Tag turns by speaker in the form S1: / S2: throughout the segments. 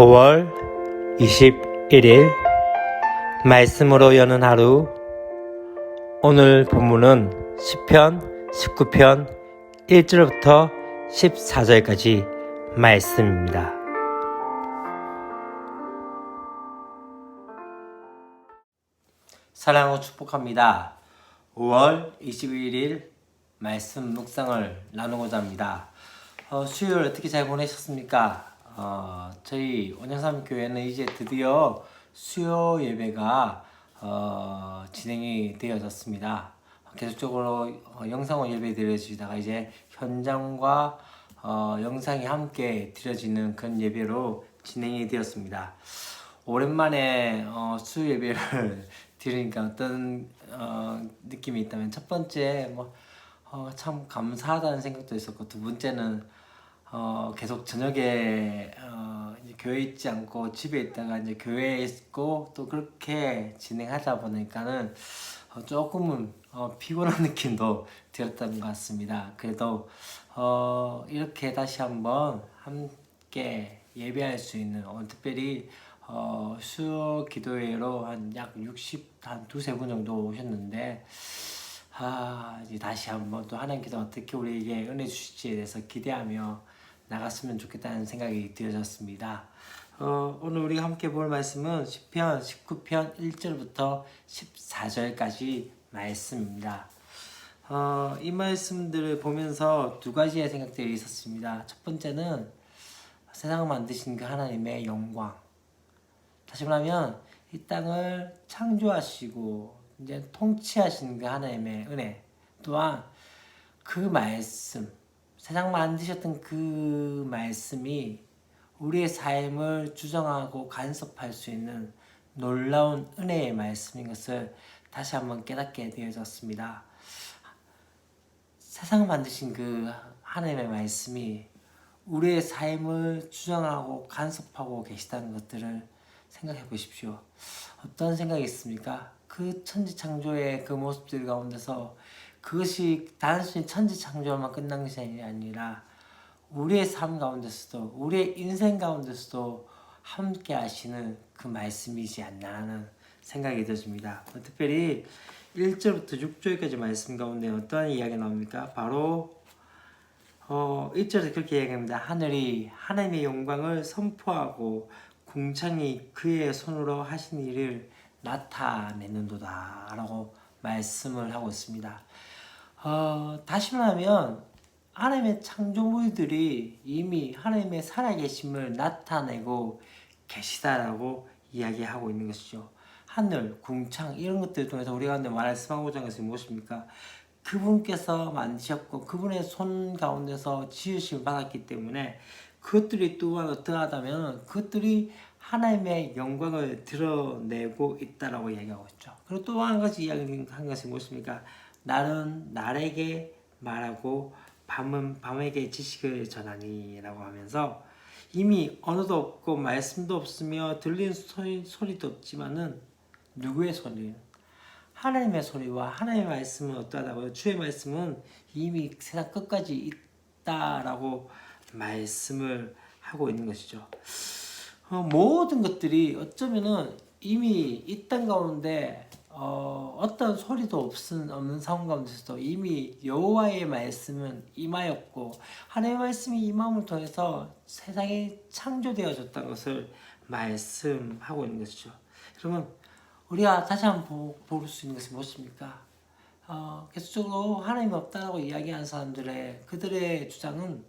S1: 5월 21일 말씀으로 여는 하루 오늘 본문은 10편 19편 1절부터 14절까지 말씀입니다. 사랑하고 축복합니다. 5월 21일 말씀 묵상을 나누고자 합니다. 어, 수요일 어떻게 잘 보내셨습니까? 어, 저희 원영삼 교회는 이제 드디어 수요 예배가 어, 진행이 되어졌습니다. 계속적으로 어, 영상으로 예배 드려지다가 이제 현장과 어, 영상이 함께 드려지는 그런 예배로 진행이 되었습니다. 오랜만에 어, 수 예배를 드리니까 어떤 어, 느낌이 있다면 첫 번째 뭐 어, 참 감사하다는 생각도 있었고 두 번째는 어, 계속 저녁에 어, 교회 있지 않고 집에 있다가 이제 교회에 있고 또 그렇게 진행하다 보니까는 어, 조금은 어, 피곤한 느낌도 들었던 것 같습니다. 그래도 어, 이렇게 다시 한번 함께 예배할 수 있는 어, 특별히 어, 수요 기도회로 한 약 60, 한 두세 분 정도 오셨는데 아, 이제 다시 한번 또 하나님께서 어떻게 우리에게 은혜 주실지에 대해서 기대하며 나갔으면 좋겠다는 생각이 들어졌습니다. 어, 오늘 우리가 함께 볼 말씀은 10편, 19편 1절부터 14절까지 말씀입니다. 어, 이 말씀들을 보면서 두 가지의 생각들이 있었습니다. 첫 번째는 세상을 만드신 그 하나님의 영광. 다시 말하면 이 땅을 창조하시고 이제 통치하시는 그 하나님의 은혜. 또한 그 말씀, 세상 만드셨던 그 말씀이 우리의 삶을 주정하고 간섭할 수 있는 놀라운 은혜의 말씀인 것을 다시 한번 깨닫게 되어졌습니다. 세상을 만드신 그 하나님의 말씀이 우리의 삶을 주정하고 간섭하고 계시다는 것들을 생각해 보십시오. 어떤 생각이 있습니까? 그 천지 창조의 그 모습들 가운데서 그것이 단순히 천지창조만 끝난 것이 아니라 우리의 삶 가운데서도 우리의 인생 가운데서도 함께 하시는 그 말씀이지 않나 하는 생각이 들어집니다. 특별히 1절부터 6절까지 말씀 가운데 어떠한 이야기가 나옵니까? 바로 어, 1절에 그렇게 이야기합니다. 하늘이 하나님의 영광을 선포하고 궁창이 그의 손으로 하신 일을 나타내는도다 라고 말씀을 하고 있습니다. 어, 다시 말하면 하나님의 창조물들이 이미 하나님의 살아계심을 나타내고 계시다라고 이야기하고 있는 것이죠. 하늘, 궁창 이런 것들을 통해서 우리가 말씀하고자 하는 것이 무엇입니까? 그분께서 만드셨고 그분의 손 가운데서 지으심을 받았기 때문에 그것들이 또한 어떠하다면 그것들이 하나님의 영광을 드러내고 있다라고 이야기하고 있죠. 그리고 또 한 가지 이야기한 것이 무엇입니까? 날은 날에게 말하고 밤은 밤에게 지식을 전하니라고 하면서 이미 언어도 없고 말씀도 없으며 들리는 소리, 소리도 없지만은 누구의 소리? 하나님의 소리와 하나님의 말씀은 어떠하다고요? 주의 말씀은 이미 세상 끝까지 있다라고 말씀을 하고 있는 것이죠. 어, 모든 것들이 어쩌면은 이미 이 땅 가운데 어, 어떤 소리도 없은, 없는 상황 가운데서도 이미 여호와의 말씀은 임하였고 하나님의 말씀이 임함을 통해서 세상이 창조되어졌다는 것을 말씀하고 있는 것이죠. 여러분 우리가 다시 한번 볼 수 있는 것은 무엇입니까? 어, 계속적으로 하나님이 없다고 이야기하는 사람들의 그들의 주장은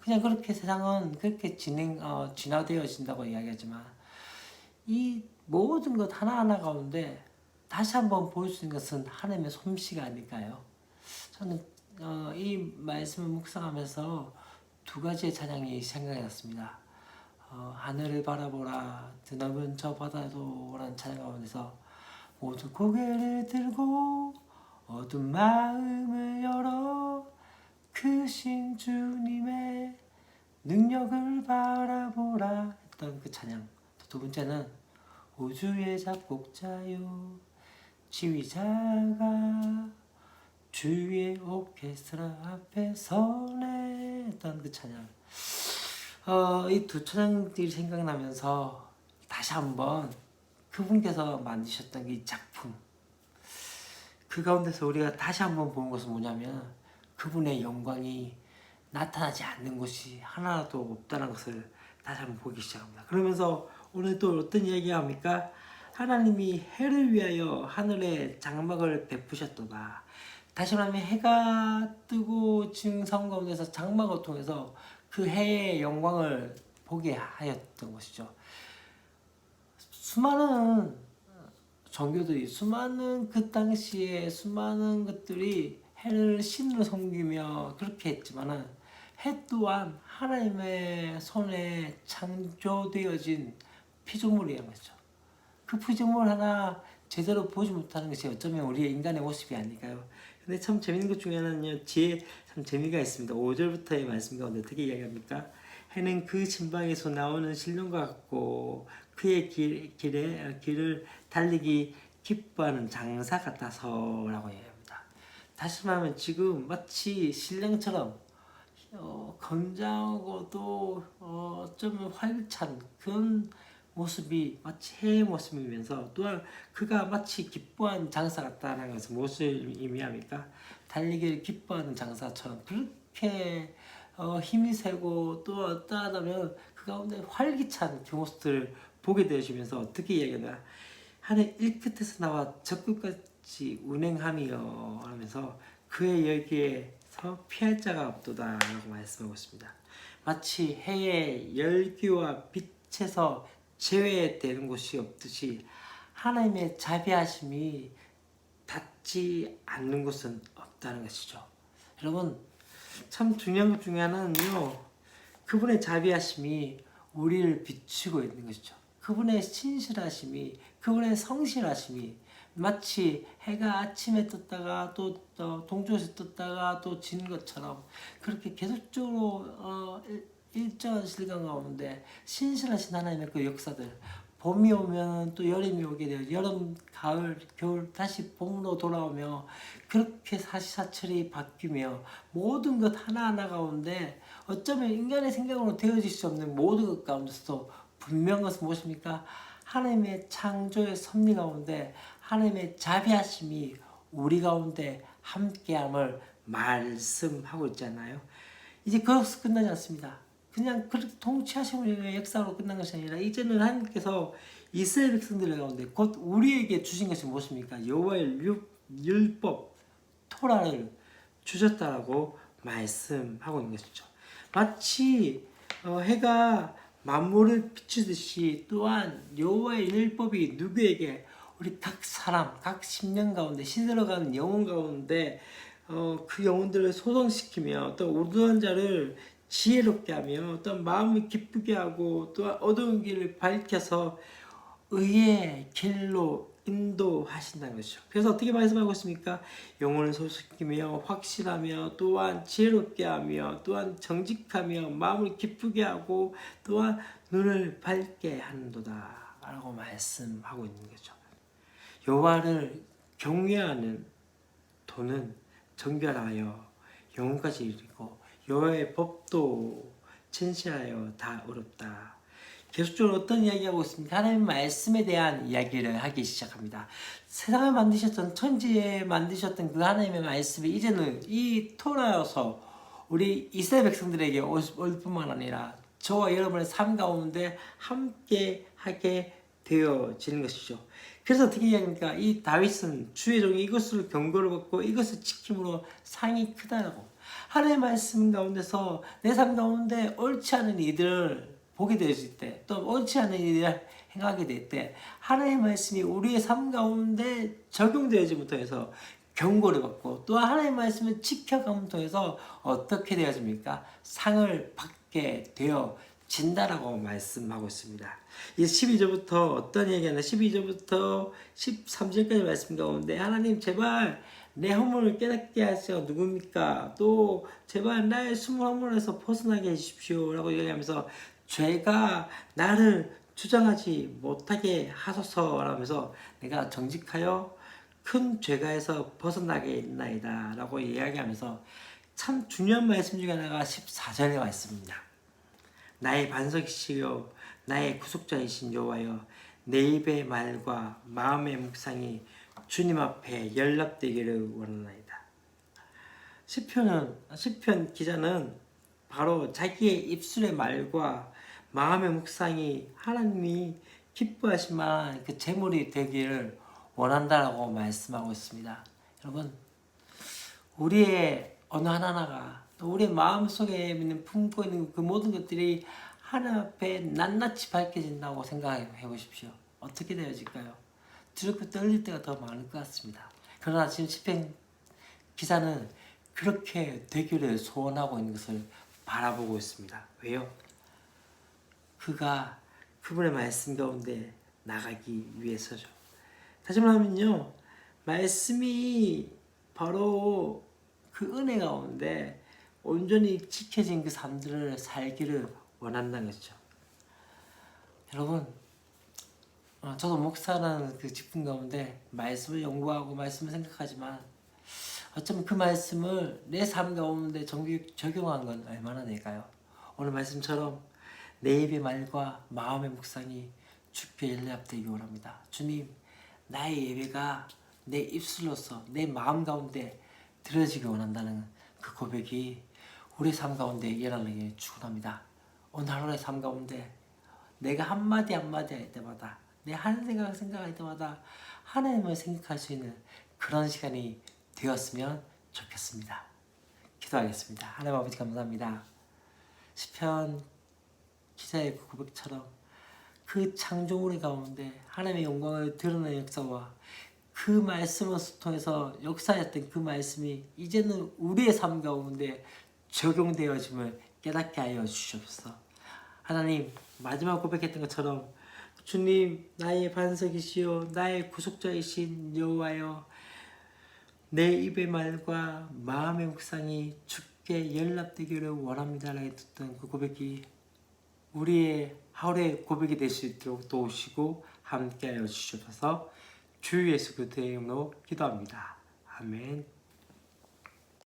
S1: 그냥 그렇게 세상은 그렇게 진행 어, 진화되어진다고 이야기하지만 이 모든 것 하나하나 가운데 다시 한번 있는 것은 하나님의 솜씨가 아닐까요? 저는 어, 이 말씀을 묵상하면서 두 가지의 찬양이 생각이 났습니다. 어, 하늘을 바라보라 드넓은 저 바다도라는 찬양 가운데서 모두 고개를 들고 어두운 마음을 열어 크신 주님의 능력을 바라보라 했던 그 찬양 두 번째는 우주의 작곡자요 지휘자가 주의 오케스트라 앞에 서네 했던 그 찬양 어, 이두 천왕들이 생각나면서 다시 한번 그분께서 만드셨던 이 작품 그 가운데서 우리가 다시 한번 보는 것은 뭐냐면 그분의 영광이 나타나지 않는 곳이 하나도 없다는 것을 다시 한번 보기 시작합니다. 그러면서 오늘 또 어떤 이야기가 합니까? 하나님이 해를 위하여 하늘에 장막을 베푸셨도다. 다시 말하면 해가 뜨고 지금 상황 가운데서 장막을 통해서 그 해의 영광을 보게 하였던 것이죠. 수많은 종교들이 수많은 그 당시에 수많은 것들이 해를 신으로 섬기며 그렇게 했지만은 해 또한 하나님의 손에 창조되어진 피조물이란 거죠. 그 피조물 하나 제대로 보지 못하는 것이 어쩌면 우리의 인간의 모습이 아닐까요? 근데 참 재밌는 것 중에 하나는요, 뒤에 참 재미가 있습니다. 5절부터의 말씀 가운데 어떻게 이야기합니까? 해는 그 진방에서 나오는 신령과 같고 그의 길, 길에, 길을 달리기 기뻐하는 장사 같아서라고 얘기합니다. 다시 말하면 지금 마치 신령처럼 어, 건장하고도 어, 좀 활기찬 그런 모습이 마치 해의 모습이면서 또한 그가 마치 기뻐하는 장사 같다는 것은 무엇을 의미합니까? 달리기를 기뻐하는 장사처럼 그렇게 어, 힘이 세고 또 어떠하다면 그 가운데 활기찬 그 모습들을 보게 되시면서 어떻게 이야기하나 하늘 일 끝에서 나와 저 끝까지 운행하며 하면서 그의 열기에서 피할 자가 없도다 라고 말씀하고 있습니다. 마치 해의 열기와 빛에서 제외되는 곳이 없듯이 하나님의 자비하심이 닿지 않는 곳은 없다는 것이죠. 여러분 참 중요한 것 중에 하나는요. 그분의 자비하심이 우리를 비추고 있는 것이죠. 그분의 신실하심이 그분의 성실하심이 마치 해가 아침에 떴다가 또, 또 동쪽에서 떴다가 또진 것처럼 그렇게 계속적으로 어, 일- 일정한 시간 가운데 신실하신 하나님의 그 역사들 봄이 오면 또 여름이 오게 돼요. 여름, 가을, 겨울 다시 봄으로 돌아오며 그렇게 사시사철이 바뀌며 모든 것 하나하나 가운데 어쩌면 인간의 생각으로 되어질 수 없는 모든 것 가운데서도 분명한 것은 무엇입니까? 하나님의 창조의 섭리 가운데 하나님의 자비하심이 우리 가운데 함께함을 말씀하고 있잖아요. 이제 거기서 끝나지 않습니다. 그냥 그렇게 통치하심의 역사로 끝난 것이 아니라 이제는 하나님께서 이스라엘 백성들 가운데 곧 우리에게 주신 것이 무엇입니까? 여호와의 율- 율법 토라를 주셨다라고 말씀하고 있는 것이죠. 마치 어, 해가 만물을 비추듯이 또한 여호와의 율법이 누구에게 우리 각 사람, 각 십년 가운데 시들어가는 영혼 가운데 어, 그 영혼들을 소성시키며 또 우두한 자를 지혜롭게 하며 어떤 마음을 기쁘게 하고 또 어두운 길을 밝혀서 의의 길로 인도하신다는 것이죠. 그래서 어떻게 말씀하고 있습니까? 영혼을 소식이며 확실하며 또한 지혜롭게 하며 또한 정직하며 마음을 기쁘게 하고 또한 눈을 밝게 하는도다 라고 말씀하고 있는 거죠. 여호와를 경외하는 도는 정결하여 영혼까지 이르고 여호와의 법도 천시하여 다 어렵다. 계속적으로 어떤 이야기하고 있습니까? 하나님 말씀에 대한 이야기를 하기 시작합니다. 세상을 만드셨던 천지에 만드셨던 그 하나님의 말씀이 이제는 이 토라여서 우리 이스라엘 백성들에게 올올 뿐만 아니라 저와 여러분의 삶 가운데 함께 하게 되어지는 것이죠. 그래서 어떻게 이야기합니까? 이 다윗은 주의 종이 이것을 경고를 받고 이것을 지킴으로 상이 크다라고. 하나님의 말씀 가운데서 내 삶 가운데 옳지 않은 이들을 보게 되었을 때, 또 옳지 않은 일을 행하게 될 때, 하나님의 말씀이 우리의 삶 가운데 적용되지 못해서 경고를 받고, 또 하나님의 말씀을 지켜감을 통해서 어떻게 되어집니까? 상을 받게 되어 진다라고 말씀하고 있습니다. 이 12절부터 어떤 얘기하나 12절부터 13절까지 말씀 가운데 하나님 제발 내 허물을 깨닫게 하시어 누굽니까? 또 제발 나의 숨을 허물에서 벗어나게 해주십시오 라고 얘기하면서 죄가 나를 주장하지 못하게 하소서 라면서 내가 정직하여 큰 죄가에서 벗어나게 있나이다 라고 이야기하면서 참 중요한 말씀 중에 하나가 14절에 말씀입니다. 나의 반석이시요 나의 구속자이신 여호와여 내 입의 말과 마음의 묵상이 주님 앞에 연락되기를 원하나이다. 시편은 시편 기자는 바로 자기의 입술의 말과 마음의 묵상이 하나님이 기뻐하실 만한 그 제물이 되기를 원한다라고 말씀하고 있습니다. 여러분 우리의 어느 하나하나가 또 우리의 마음속에 있는 품고 있는 그 모든 것들이 하나님 앞에 낱낱이 밝혀진다고 생각해 보십시오. 어떻게 되어질까요? 두렵고 떨릴 때가 더 많을 것 같습니다. 그러나 지금 시편 기사는 그렇게 되기를 소원하고 있는 것을 바라보고 있습니다. 왜요? 그가 그분의 말씀 가운데 나가기 위해서죠. 다시 말하면요, 말씀이 바로 그 은혜 가운데 온전히 지켜진 그 삶들을 살기를 원한다는 것이죠. 여러분, 어, 저도 목사라는 그 직분 가운데 말씀을 연구하고 말씀을 생각하지만 어쩌면 그 말씀을 내 삶 가운데 정기, 적용한 건 얼마나 될까요? 오늘 말씀처럼 내 입의 말과 마음의 묵상이 주께 연락되기 원합니다. 주님, 나의 예배가 내 입술로서 내 마음 가운데 들어지기 원한다는 그 고백이 우리 삶 가운데 일어나길 축원합니다. 오늘 하루의 삶 가운데 내가 한마디 한마디 할 때마다 내한 생각 생각할 때마다 하나님을 생각할 수 있는 그런 시간이 되었으면 좋겠습니다. 기도하겠습니다. 하나님 아버지 감사합니다. 시편 기자의 그 고백처럼 그 창조물의 가운데 하나님의 영광을 드러낸 역사와 그 말씀을 통해서 역사했던 그 말씀이 이제는 우리의 삶 가운데 적용되어짐을 깨닫게 하여 주시옵소서. 하나님 마지막 고백했던 것처럼 주님 나의 반석이시요 나의 구속자이신 여호와여 내 입의 말과 마음의 묵상이 주께 연락되기를 원합니다 라고 했던 그 고백이 우리의 하루의 고백이 될 수 있도록 도우시고 함께하여 주셔서 주 예수 그리스도의 이름으로 기도합니다. 아멘.